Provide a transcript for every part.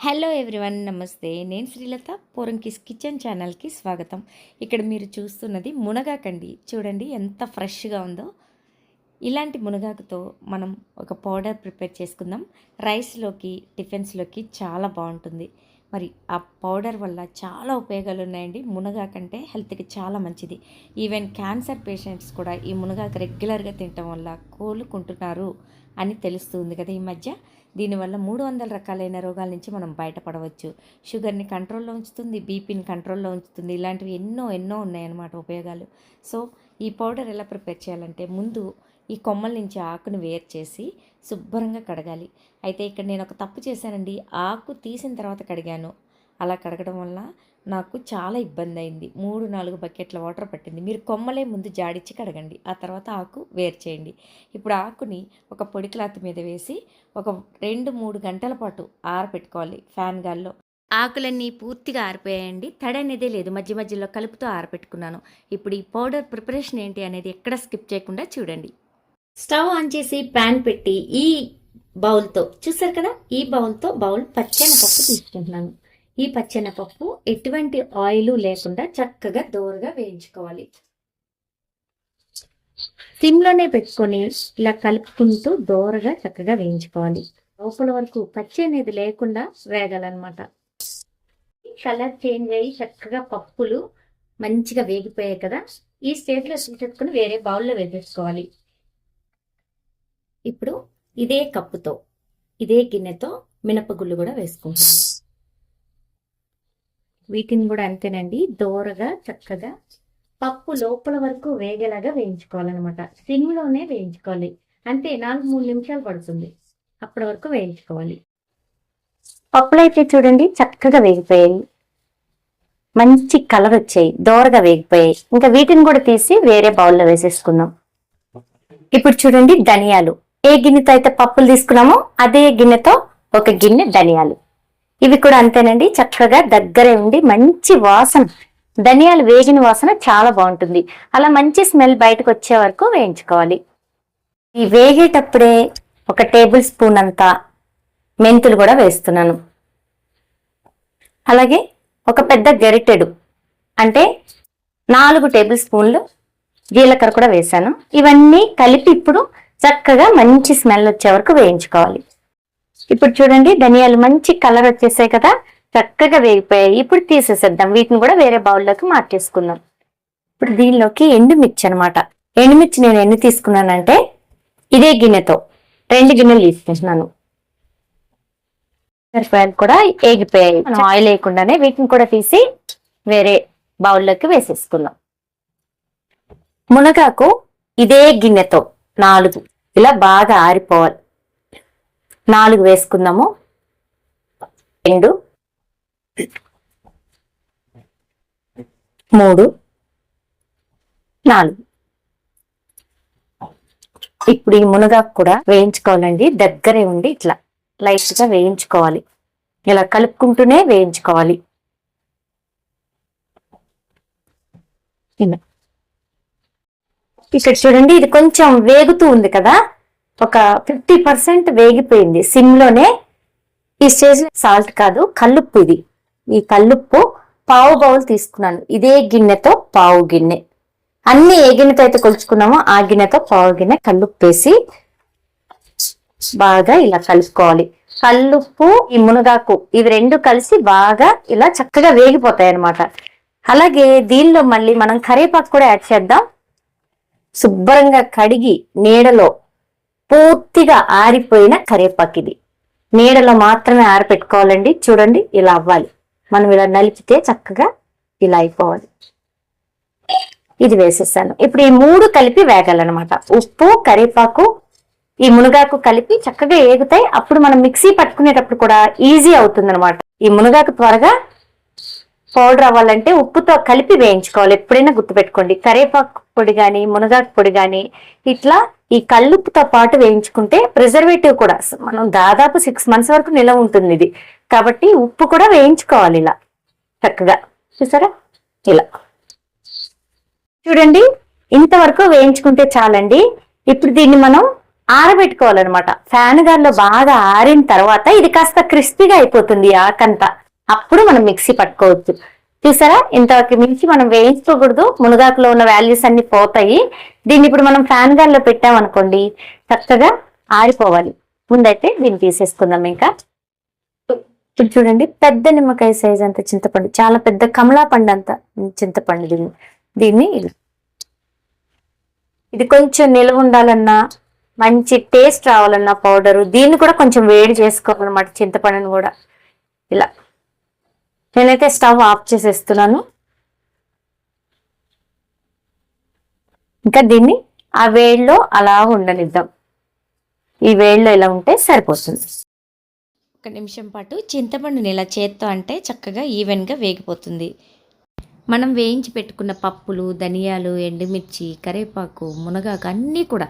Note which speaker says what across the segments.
Speaker 1: Hello everyone నమస్తే. నేను Srilatha Poranki's kitchen ఛానల్కి స్వాగతం. ఇక్కడ మీరు చూస్తున్నది మునగాకండి. చూడండి ఎంత ఫ్రెష్గా ఉందో. ఇలాంటి మునగాకుతో మనం ఒక పౌడర్ ప్రిపేర్ చేసుకుందాం. రైస్లోకి టిఫిన్స్లోకి చాలా బాగుంటుంది. మరి ఆ పౌడర్ వల్ల చాలా ఉపయోగాలు ఉన్నాయండి. మునగాకంటే హెల్త్కి చాలా మంచిది. ఈవెన్ క్యాన్సర్ పేషెంట్స్ కూడా ఈ మునగాకు రెగ్యులర్గా తినటం వల్ల కోలుకుంటున్నారు అని తెలుస్తుంది కదా ఈ మధ్య. దీనివల్ల మూడు వందల రకాలైన రోగాల నుంచి మనం బయటపడవచ్చు. షుగర్ని కంట్రోల్లో ఉంచుతుంది బీపీని కంట్రోల్లో ఉంచుతుంది. ఇలాంటివి ఎన్నో ఎన్నో ఉన్నాయన్నమాట ఉపయోగాలు. సో ఈ పౌడర్ ఎలా ప్రిపేర్ చేయాలంటే ముందు ఈ కొమ్మల నుంచి ఆకును వేరు చేసి శుభ్రంగా కడగాలి. అయితే ఇక్కడ నేను ఒక తప్పు చేశానండి. ఆకు తీసిన తర్వాత కడిగాను. అలా కడగడం వల్ల నాకు చాలా ఇబ్బంది అయింది మూడు నాలుగు బకెట్ల వాటర్ పట్టింది. మీరు కొమ్మలే ముందు జాడిచ్చి కడగండి. ఆ తర్వాత ఆకు వేరు చేయండి. ఇప్పుడు ఆకుని ఒక పొడి క్లాత్ మీద వేసి ఒక రెండు మూడు గంటల పాటు ఆరబెట్టుకోవాలి ఫ్యాన్ గాల్లో. ఆకులన్నీ పూర్తిగా ఆరిపోయాయండి. తడి అనేదే లేదు. మధ్య మధ్యలో కలుపుతూ ఆరబెట్టుకున్నాను ఇప్పుడు ఈ పౌడర్ ప్రిపరేషన్ ఏంటి అనేది ఎక్కడ స్కిప్ చేయకుండా చూడండి. స్టవ్ ఆన్ చేసి ప్యాన్ పెట్టి ఈ బౌల్తో చూసారు కదా? ఈ బౌల్తో బౌల్ పచ్చని పప్పు తీసుకుంటున్నాను. ఈ పచ్చెనపప్పు ఎటువంటి ఆయిల్ లేకుండా చక్కగా దోరగా వేయించుకోవాలి. సిమ్లోనే పెట్టుకొని ఇలా కలుపుకుంటూ దోరగా చక్కగా వేయించుకోవాలి. లోపల వరకు పచ్చి అనేది లేకుండా వేగాలన్నమాట. కలర్ చేంజ్ అయ్యి చక్కగా పప్పులు మంచిగా వేగిపోయాయి కదా ఈ స్టేజ్లో చూసేసుకుని వేరే బౌల్లో వేసేసుకోవాలి. ఇప్పుడు ఇదే కప్పుతో ఇదే గిన్నెతో మినపగుళ్ళు కూడా వేసుకుంటాం వీటిని కూడా అంతేనండి. దోరగా చక్కగా పప్పు లోపల వరకు వేగేలాగా వేయించుకోవాలన్నమాట. సిమ్లోనే వేయించుకోవాలి. అంటే నాలుగు మూడు నిమిషాలు పడుతుంది. అప్పటి వరకు వేయించుకోవాలి. పప్పులు అయితే చూడండి చక్కగా వేగిపోయాయి. మంచి కలర్ వచ్చాయి. దోరగా వేగిపోయాయి. ఇంకా వీటిని కూడా తీసి వేరే బౌల్లో వేసేసుకుందాం. ఇప్పుడు చూడండి ధనియాలు. ఏ గిన్నెతో అయితే పప్పులు తీసుకున్నామో అదే గిన్నెతో ఒక గిన్నె ధనియాలు. ఇవి కూడా అంతేనండి. చక్కగా దగ్గరే ఉండి మంచి వాసన ధనియాలు వేగిన వాసన చాలా బాగుంటుంది. అలా మంచి స్మెల్ బయటకు వచ్చే వరకు వేయించుకోవాలి. ఈ వేగేటప్పుడే ఒక టేబుల్ స్పూన్ అంతా మెంతులు కూడా వేస్తున్నాను. అలాగే ఒక పెద్ద గరిటెడు అంటే నాలుగు టేబుల్ స్పూన్లు జీలకర్ర కూడా వేసాను ఇవన్నీ కలిపి ఇప్పుడు చక్కగా మంచి స్మెల్ వచ్చే వరకు వేయించుకోవాలి. ఇప్పుడు చూడండి ధనియాలు మంచి కలర్ వచ్చేసాయి కదా చక్కగా వేగిపోయాయి. ఇప్పుడు తీసేసేద్దాం. వీటిని కూడా వేరే బౌల్లోకి మార్చేసుకుందాం. ఇప్పుడు దీనిలోకి ఎండుమిర్చి అనమాట ఎండుమిర్చి నేను ఎన్ని తీసుకున్నానంటే ఇదే గిన్నెతో రెండు గిన్నెలు తీసుకుంటున్నాను మిరపకాయలు కూడా ఏగిపోయాయి. ఆయిల్ వేయకుండానే వీటిని కూడా తీసి వేరే బౌల్లోకి వేసేసుకుందాం. మునగాకు ఇదే గిన్నెతో నాలుగు. ఇలా బాగా ఆరిపోవాలి. నాలుగు వేసుకుందాము. రెండు. మూడు. నాలుగు. ఇప్పుడు ఈ మునగాకు కూడా వేయించుకోవాలండి. దగ్గరే ఉండి ఇట్లా లైట్గా వేయించుకోవాలి. ఇలా కలుపుకుంటూనే వేయించుకోవాలి. ఇక్కడ చూడండి ఇది కొంచెం వేగుతూ ఉంది కదా? ఒక ఫిఫ్టీ పర్సెంట్ వేగిపోయింది. సిమ్లోనే ఈ స్టేజ్ సాల్ట్ కాదు కల్లుప్పు ఇది. ఈ కల్లుప్పు పావు బౌల్ తీసుకున్నాను. ఇదే గిన్నెతో పావు గిన్నె. అన్ని ఏ గిన్నెతో అయితే కొలుచుకున్నామో ఆ గిన్నెతో పావు గిన్నె కల్లుప్పు వేసి బాగా ఇలా కలుపుకోవాలి. కల్లుప్పు ఈ మునగాకు ఇవి రెండు కలిసి బాగా ఇలా చక్కగా వేగిపోతాయి అన్నమాట అలాగే దీనిలో మళ్ళీ మనం కరివేపాకు కూడా యాడ్ చేద్దాం. శుభ్రంగా కడిగి నీడలో పూర్తిగా ఆరిపోయిన కరివేపాకు ఇది నీడలో మాత్రమే ఆరపెట్టుకోవాలండి. చూడండి ఇలా అవ్వాలి. మనం ఇలా నలిపితే చక్కగా ఇలా అయిపోవాలి. ఇది వేసేసాను. ఇప్పుడు ఈ మూడు కలిపి వేగాలన్నమాట. ఉప్పు కరివేపాకు ఈ మునగాకు కలిపి చక్కగా ఏగుతాయి. అప్పుడు మనం మిక్సీ పట్టుకునేటప్పుడు కూడా ఈజీ అవుతుంది అనమాట ఈ మునగాకు త్వరగా పౌడర్ అవ్వాలంటే ఉప్పుతో కలిపి వేయించుకోవాలి. ఎప్పుడైనా గుర్తుపెట్టుకోండి. కరివేపాకు పొడి కానీ మునగాకు పొడి కానీ ఇట్లా ఈ కల్లుప్పుతో పాటు వేయించుకుంటే ప్రిజర్వేటివ్ కూడా మనం దాదాపు సిక్స్ మంత్స్ వరకు నిలవ ఉంటుంది ఇది. కాబట్టి ఉప్పు కూడా వేయించుకోవాలి ఇలా. చక్కగా. చూసారా? ఇలా. చూడండి. ఇంతవరకు వేయించుకుంటే చాలండి. ఇప్పుడు దీన్ని మనం
Speaker 2: ఆరబెట్టుకోవాలన్నమాట. ఫ్యాన్ గాలిలో బాగా ఆరిన తర్వాత ఇది కాస్త క్రిస్పీగా అయిపోతుంది ఆకంతా. అప్పుడు మనం మిక్సీ పట్టుకోవచ్చు. చూసారా? ఇంతవరకు మించి మనం వేయించుకోకూడదు. మునగాకులో ఉన్న వాల్యూస్ అన్ని పోతాయి. దీన్ని ఇప్పుడు మనం ఫ్యాన్ గాలిలో పెట్టామనుకోండి చక్కగా ఆరిపోవాలి. ముందైతే దీన్ని తీసేసుకుందాం ఇంకా. ఇప్పుడు చూడండి పెద్ద నిమ్మకాయ సైజ్ అంత చింతపండు చాలా పెద్ద కమలా పండు అంత చింతపండు దీన్ని. దీన్ని ఇది కొంచెం నిల్వ ఉండాలన్నా మంచి టేస్ట్ రావాలన్నా పౌడరు దీన్ని కూడా కొంచెం వేడి చేసుకోవాలన్నమాట చింతపండుని కూడా. ఇలా. నేనైతే స్టవ్ ఆఫ్ చేసేస్తున్నాను. ఇంకా దీన్ని ఆ వేడిలో అలా ఉండనిద్దాం. ఈ వేడిలో ఇలా ఉంటే సరిపోతుంది.
Speaker 1: ఒక నిమిషం పాటు చింతపండుని ఇలా చేత్తో అంటే చక్కగా ఈవెన్గా వేగిపోతుంది. మనం వేయించి పెట్టుకున్న పప్పులు ధనియాలు ఎండుమిర్చి కరివేపాకు మునగాకు అన్నీ కూడా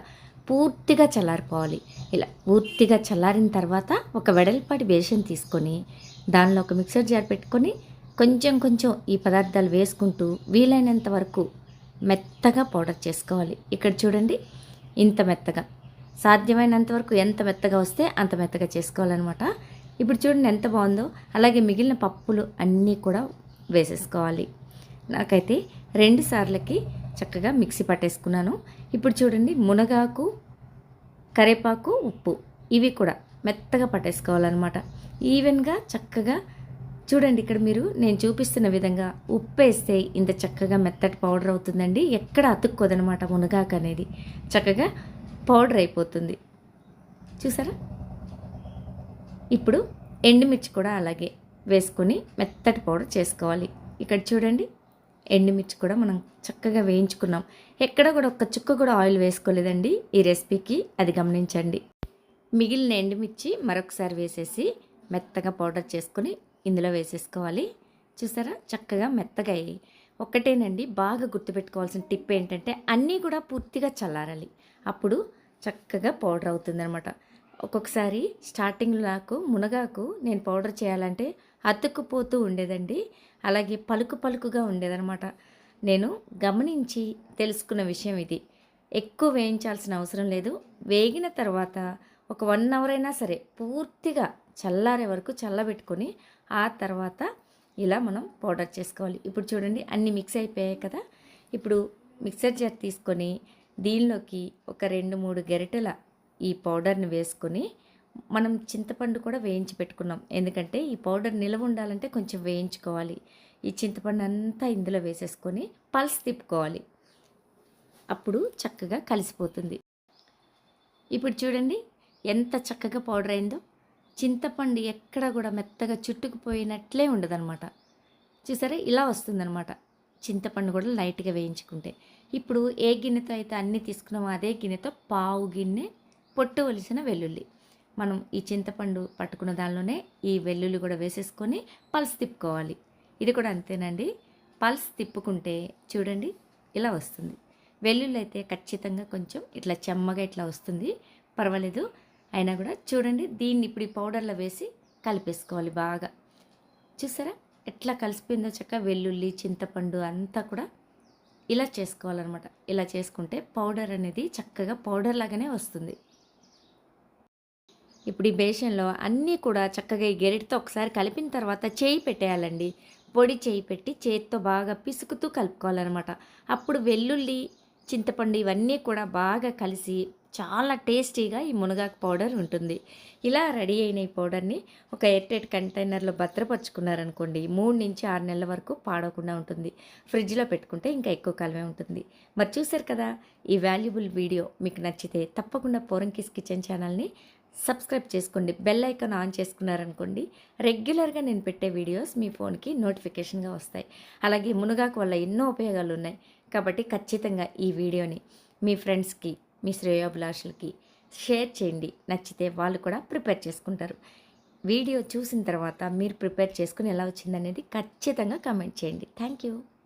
Speaker 1: పూర్తిగా చల్లారిపోవాలి. ఇలా పూర్తిగా చల్లారిన తర్వాత ఒక వెడల్పాటి బేషన్ తీసుకొని దానిలో ఒక మిక్సర్ జార్ పెట్టుకొని కొంచెం కొంచెం ఈ పదార్థాలు వేసుకుంటూ వీలైనంత వరకు మెత్తగా పౌడర్ చేసుకోవాలి. ఇక్కడ చూడండి ఇంత మెత్తగా. సాధ్యమైనంత వరకు ఎంత మెత్తగా వస్తే అంత మెత్తగా చేసుకోవాలన్నమాట. ఇప్పుడు చూడండి ఎంత బాగుందో. అలాగే మిగిలిన పప్పులు అన్నీ కూడా వేసేసుకోవాలి. నాకైతే రెండు సార్లకి చక్కగా మిక్సీ పట్టేసుకున్నాను. ఇప్పుడు చూడండి మునగాకు కరేపాకు ఉప్పు ఇవి కూడా మెత్తగా పట్టేసుకోవాలన్నమాట. ఈవెన్గా చక్కగా చూడండి ఇక్కడ మీరు నేను చూపిస్తున్న విధంగా ఉప్పు వేస్తే ఇంత చక్కగా మెత్తటి పౌడర్ అవుతుందండి. ఎక్కడ అతుక్కోదనమాట మునగాకు అనేది. చక్కగా పౌడర్ అయిపోతుంది. చూసారా? ఇప్పుడు ఎండుమిర్చి కూడా అలాగే వేసుకొని మెత్తటి పౌడర్ చేసుకోవాలి. ఇక్కడ చూడండి ఎండుమిర్చి కూడా మనం చక్కగా వేయించుకున్నాం. ఎక్కడ కూడా ఒక్క చుక్క కూడా ఆయిల్ వేసుకోలేదండి ఈ రెసిపీకి. అది గమనించండి. మిగిలిన ఎండుమిర్చి మరొకసారి వేసేసి మెత్తగా పౌడర్ చేసుకొని ఇందులో వేసేసుకోవాలి. చూసారా? చక్కగా మెత్తగా అయ్యి ఒక్కటేనండి బాగా గుర్తుపెట్టుకోవాల్సిన టిప్ ఏంటంటే అన్నీ కూడా పూర్తిగా చల్లారాలి. అప్పుడు చక్కగా పౌడర్ అవుతుందన్నమాట. ఒక్కొక్కసారి స్టార్టింగ్లో నాకు మునగాకు నేను పౌడర్ చేయాలంటే అతుక్కుపోతూ ఉండేదండి. అలాగే పలుకు పలుకుగా ఉండేదనమాట నేను గమనించి తెలుసుకున్న విషయం ఇది. ఎక్కువ వేయించాల్సిన అవసరం లేదు. వేగిన తర్వాత ఒక వన్ అవర్ అయినా సరే పూర్తిగా చల్లారే వరకు చల్లబెట్టుకొని ఆ తర్వాత ఇలా మనం పౌడర్ చేసుకోవాలి. ఇప్పుడు చూడండి అన్నీ మిక్స్ అయిపోయాయి కదా. ఇప్పుడు మిక్సర్ జార్ తీసుకొని దీనిలోకి ఒక రెండు మూడు గరిటెల ఈ పౌడర్ని వేసుకొని మనం చింతపండు కూడా వేయించి పెట్టుకున్నాం. ఎందుకంటే ఈ పౌడర్ నిలవ ఉండాలంటే కొంచెం వేయించుకోవాలి. ఈ చింతపండు అంతా ఇందులో వేసేసుకొని పల్స్ తిప్పుకోవాలి. అప్పుడు చక్కగా కలిసిపోతుంది. ఇప్పుడు చూడండి ఎంత చక్కగా పౌడర్ అయిందో. చింతపండు ఎక్కడ కూడా మెత్తగా చుట్టుకుపోయినట్లే ఉండదన్నమాట. చూసారా? ఇలా వస్తుందన్నమాట. చింతపండు కూడా లైట్గా వేయించుకుంటే. ఇప్పుడు ఏ గిన్నెతో అయితే అన్నీ తీసుకున్నామో అదే గిన్నెతో పావు గిన్నె పొట్టు ఒలిసిన వెల్లుల్లి. మనం ఈ చింతపండు పట్టుకున్న దానిలోనే ఈ వెల్లుల్లి కూడా వేసేసుకొని పల్స్ తిప్పుకోవాలి. ఇది కూడా అంతేనండి. పల్స్ తిప్పుకుంటే చూడండి ఇలా వస్తుంది. వెల్లుల్లి అయితే ఖచ్చితంగా కొంచెం ఇట్లా చెమ్మగా ఇట్లా వస్తుంది. పర్వాలేదు. అయినా కూడా చూడండి దీన్ని ఇప్పుడు ఈ పౌడర్లో వేసి కలిపేసుకోవాలి బాగా. చూసారా? ఎట్లా కలిసిపోయిందో చక్క వెల్లుల్లి చింతపండు అంతా కూడా ఇలా చేసుకోవాలన్నమాట. ఇలా చేసుకుంటే పౌడర్ అనేది చక్కగా పౌడర్ లాగానే వస్తుంది. ఇప్పుడు ఈ బేషన్లో అన్నీ కూడా చక్కగా ఈ గెరిటితో ఒకసారి కలిపిన తర్వాత చేయి పెట్టేయాలండి. పొడి చేయి పెట్టి చేతితో బాగా పిసుకుతూ కలుపుకోవాలన్నమాట. అప్పుడు వెల్లుల్లి చింతపండు ఇవన్నీ కూడా బాగా కలిసి చాలా టేస్టీగా ఈ మునగాకు పౌడర్ ఉంటుంది. ఇలా రెడీ అయిన ఈ పౌడర్ని ఒక ఎయిర్టైట్ కంటైనర్లో భద్రపరుచుకున్నారనుకోండి మూడు నుంచి ఆరు నెలల వరకు పాడవకుండా ఉంటుంది. ఫ్రిడ్జ్లో పెట్టుకుంటే ఇంకా ఎక్కువ కాలమే ఉంటుంది. మరి చూసారు కదా ఈ వాల్యుబుల్ వీడియో మీకు నచ్చితే తప్పకుండా పోరంకిస్ కిచెన్ ఛానల్ని సబ్స్క్రైబ్ చేసుకోండి బెల్ ఐకాన్ ఆన్ చేసుకున్నారనుకోండి రెగ్యులర్గా నేను పెట్టే వీడియోస్ మీ ఫోన్కి నోటిఫికేషన్గా వస్తాయి. అలాగే మునగాకు వల్ల ఎన్నో ఉపయోగాలు ఉన్నాయి కాబట్టి ఖచ్చితంగా ఈ వీడియోని మీ ఫ్రెండ్స్కి మీ శ్రేయోభిలాషులకి షేర్ చేయండి. నచ్చితే వాళ్ళు కూడా ప్రిపేర్ చేసుకుంటారు. వీడియో చూసిన తర్వాత మీరు ప్రిపేర్ చేసుకుని ఎలా వచ్చిందనేది ఖచ్చితంగా కామెంట్ చేయండి. Thank you.